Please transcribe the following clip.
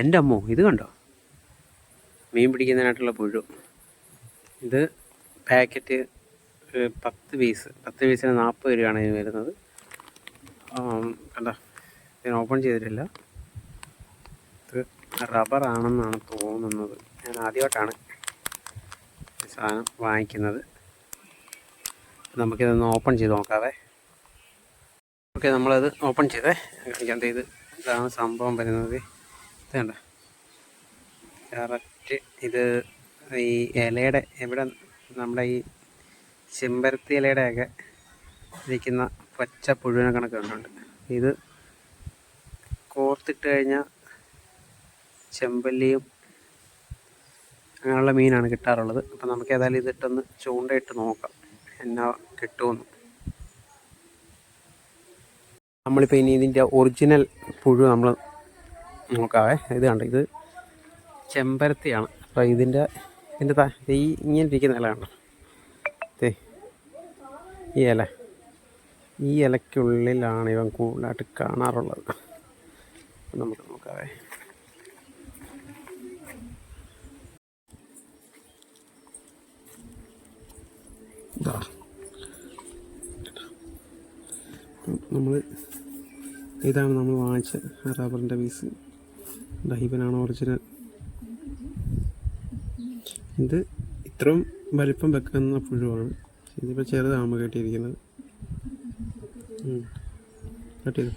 എന്റെ അമ്മോ ഇത് കണ്ടോ? മീൻ പിടിക്കുന്നതിനായിട്ടുള്ള പുഴു. ഇത് പാക്കറ്റ് പത്ത് പീസ് പത്ത് പീസിന് നാൽപ്പത് രൂപയാണ് ഇതിന് വരുന്നത്. കണ്ടോ? ഇതിന് ഓപ്പൺ ചെയ്തിട്ടില്ല. ഇത് റബ്ബറാണെന്നാണ് തോന്നുന്നത്. ഞാൻ ആദ്യമായിട്ടാണ് സാധനം വാങ്ങിക്കുന്നത്. നമുക്കിതൊന്ന് ഓപ്പൺ ചെയ്ത് നോക്കാവേ. ഓക്കെ നമ്മളത് ഓപ്പൺ ചെയ്തേ. കാണിക്കാൻ ഇത് ഇതാണ് സംഭവം വരുന്നത്. കണ്ട? കറക്റ്റ് ഇത് ഈ ഇലയുടെ എവിടെ നമ്മുടെ ഈ ചെമ്പരത്തി ഇലയുടെയൊക്കെ ഇരിക്കുന്ന പച്ച പുഴുവിനെ കണക്ക് കണ്ടുണ്ട് ഇത് കോർത്തിട്ട് കഴിഞ്ഞാൽ ചെമ്പല്ലിയും അങ്ങനെയുള്ള മീനാണ് കിട്ടാറുള്ളത്. അപ്പം നമുക്ക് ഏതായാലും ഇതിട്ടൊന്ന് ചൂണ്ടയിട്ട് നോക്കാം. എന്നാ കിട്ടുമെന്ന്. നമ്മളിപ്പോൾ ഇനി ഇതിന്റെ ഒറിജിനൽ പുഴു നമ്മൾ നോക്കാവേ ഇത് കണ്ടോ ഇത് ചെമ്പരത്തിയാണ്. അപ്പോൾ ഇതിന്റെ ഇതിന്റെ താ ഈ ഇങ്ങനെ ഇരിക്കുന്ന ഇല കണ്ടോ? തേ ഈ ഇല. ഈ ഇലയ്ക്കുള്ളിലാണ് ഇവൻ കൂടുതലായിട്ട് കാണാറുള്ളത്. നമുക്ക് നോക്കാവേ നമ്മൾ ഇതാണ് നമ്മൾ വാങ്ങിച്ച റബ്ബറിന്റെ പീസ്. ഡൈബനാണ് ഒറിജിനൽ ഇത് ഇത്രയും വലിപ്പം വെക്കുന്ന പുഴുവാണ്. ഇതിപ്പോൾ ചെറുതാണ് കെട്ടിയിരിക്കുന്നത്. കേട്ടിരിക്കുന്നു കട്ട് ചെയ്തു